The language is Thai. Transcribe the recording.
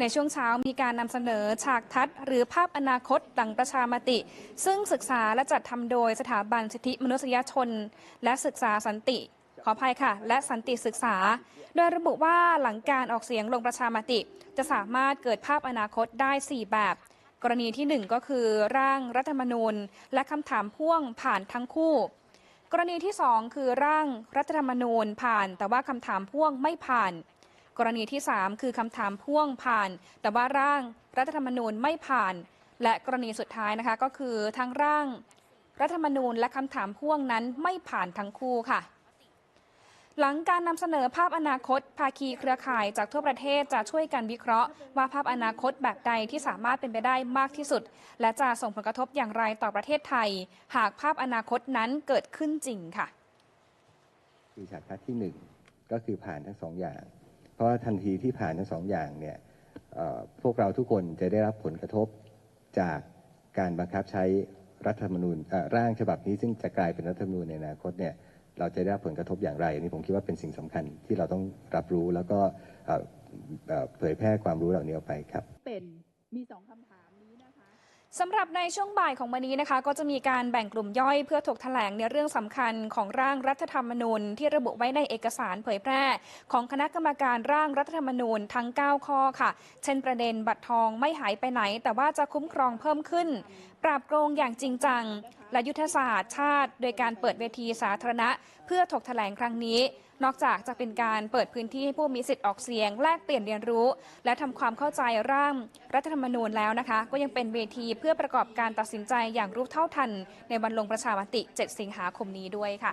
ในช่วงเช้ามีการนำเสนอฉากทัศน์หรือภาพอนาคตหลังประชามติ ซึ่งศึกษาและจัดทำโดยสถาบันสิทธิมนุษยชน และศึกษาสันติขออภัยค่ะ และสันติศึกษา โดยระบุว่าหลังการออกเสียงลงประชามติ จะสามารถเกิดภาพอนาคตได้ 4 แบบ กรณีทีหนึ่1 ก็คือร่างรัฐธรรมนูญ และคำถามพ่วงผ่านทั้งคู่ กรณีที่ 2 คือร่างรัฐธรรมนูญผ่าน แต่ว่าคำถามพ่วงไม่ผ่าน กรณีที่ 3 คือคำถามพ่วงผ่าน แต่ว่าร่างรัฐธรรมนูญไม่ผ่าน และกรณีสุดท้ายนะคะก็คือทั้งร่าง รัฐธรรมนูญและคำถามพ่วงนั้นไม่ผ่านทั้งคู่ค่ะ หลังการนำเสนอภาพอนาคต ภาคีเครือข่ายจากทั่วประเทศจะช่วยกันวิเคราะห์ ว่าภาพอนาคตแบบใดที่สามารถเป็นไปได้มากที่สุด และจะส่งผลกระทบอย่างไรต่อประเทศไทย หากภาพอนาคตนั้นเกิดขึ้นจริงค่ะคือฉากทัศน์ที่หนึ่งก็คือผ่านทั้งสองอย่าง เพราะว่าทันทีที่ผ่านทั้งสองอย่างเนี่ยพวกเราทุกคนจะได้รับผลกระทบจากการบังคับใช้รัฐธรรมนูญร่างฉบับนี้ซึ่งจะกลายเป็นรัฐธรรมนูญในอนาคตเนี่ยเราจะได้รับผลกระทบอย่างไรน,นี่ผมคิดว่าเป็นสิ่งสำคัญที่เราต้องรับรู้แล้วก็เผยแพร่ความรู้เหล่านี้ออกไปครับ เป็นมีสองคำถามนี้นะคะ สำหรับในช่วงบ่ายของวันนี้นะคะ ก็จะมีการแบ่งกลุ่มย่อยเพื่อถกแถลงในเรื่องสำคัญของร่างรัฐธรรมนูญ ที่ระบุไว้ในเอกสารเผยแพร่ ของคณะกรรมการร่างรัฐธรรมนูญทั้ง 9 ข้อค่ะ เช่นประเด็นบัตรทองไม่หายไปไหน แต่ว่าจะคุ้มครองเพิ่มขึ้น ปราบโกงอย่างจริงจัง และยุทธศาสตร์ชาติ โดยการเปิดเวทีสาธารณะ เพื่อถกแถลงครั้งนี้ นอกจากจะเป็นการเปิดพื้นที่ให้ผู้มีสิทธิ์ออกเสียง แลกเปลี่ยนเรียนรู้ และทำความเข้าใจร่างรัฐธรรมนูญแล้วนะคะ ก็ยังเป็นเวทีเพื่อประกอบการตัดสินใจอย่างรู้เท่าทัน ในวันลงประชามติ 7 สิงหาคมนี้ด้วยค่ะ